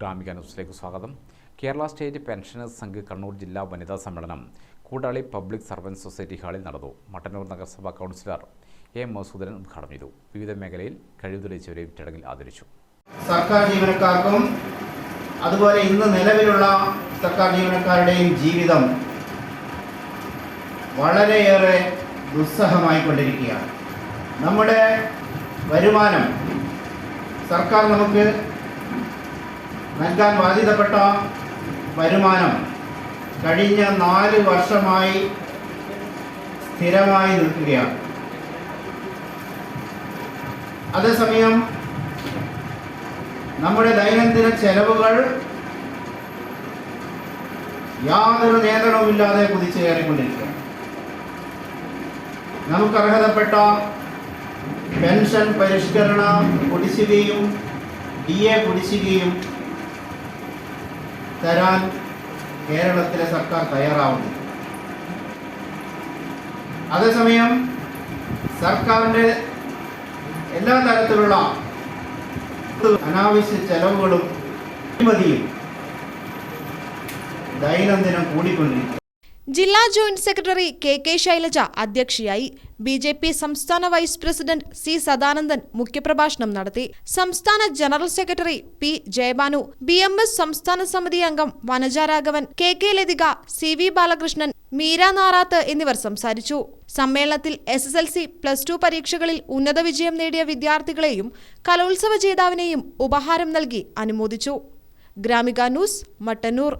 ഗ്രാമിക ന്യൂസിലേക്ക് സ്വാഗതം. Kerala state pensioners Sangh Kannur ജില്ലാ വനിതാ സമ്മേളനം കൂടാളി പബ്ലിക് സർവൻസ് സൊസൈറ്റി ഹാളിൽ നടന്നു. മട്ടന്നൂർ നഗരസഭാ കൗൺസിലർ എ മസൂദരൻ ഉദ്ഘാടനം ചെയ്തു. വിവിധ മേഖലയിൽ കഴിവ് തെളിയിച്ചവരെയും ചടങ്ങിൽ ആദരിച്ചു. സർക്കാർ ജീവനക്കാർക്കും അതുപോലെ ഇന്ന് നിലവിലുള്ള സർക്കാർ ജീവനക്കാരുടെയും ജീവിതം വളരെയേറെ ദുസ്സഹമായിക്കൊണ്ടിരിക്കുകയാണ്. നമ്മുടെ വരുമാനം സർക്കാർ നമുക്ക് നൽകാൻ ബാധ്യതപ്പെട്ട വരുമാനം കഴിഞ്ഞ നാല് വർഷമായി സ്ഥിരമായി നിൽക്കുകയാണ്. അതേസമയം നമ്മുടെ ദൈനംദിന ചെലവുകൾ യാതൊരു നിയന്ത്രണവുമില്ലാതെ കുതിച്ചു കയറിക്കൊണ്ടിരിക്കുകയാണ്. നമുക്ക് അർഹതപ്പെട്ട പെൻഷൻ പരിഷ്കരണ കുടിശ്ശികയും ഡി എ കുടിശ്ശികയും തരാൻ കേരളത്തിലെ സർക്കാർ തയ്യാറാവുന്നില്ല അതേസമയം സർക്കാരിന്റെ എല്ലാ തരത്തിലുള്ള അനാവശ്യ ചെലവുകളും അഴിമതിയും ദൈനംദിനം കൂടിക്കൊണ്ടിരിക്കും ജില്ലാ joint secretary K K Shailaja അധ്യക്ഷയായി ബി ജെ പി സംസ്ഥാന വൈസ് പ്രസിഡന്റ് സി സദാനന്ദൻ മുഖ്യപ്രഭാഷണം നടത്തി. സംസ്ഥാന general secretary P Jayabanu B M S സംസ്ഥാന സമിതി അംഗം Vanaja Raghavan K K Lathika C V Balakrishnan Meera Narath എന്നിവർ സംസാരിച്ചു. സമ്മേളനത്തിൽ S S L C plus two പരീക്ഷകളിൽ ഉന്നത വിജയം നേടിയ വിദ്യാർത്ഥികളെയും കലോത്സവ ജേതാവിനെയും ഉപഹാരം നൽകി അനുമോദിച്ചു. ഗ്രാമിക ന്യൂസ് മട്ടന്നൂർ.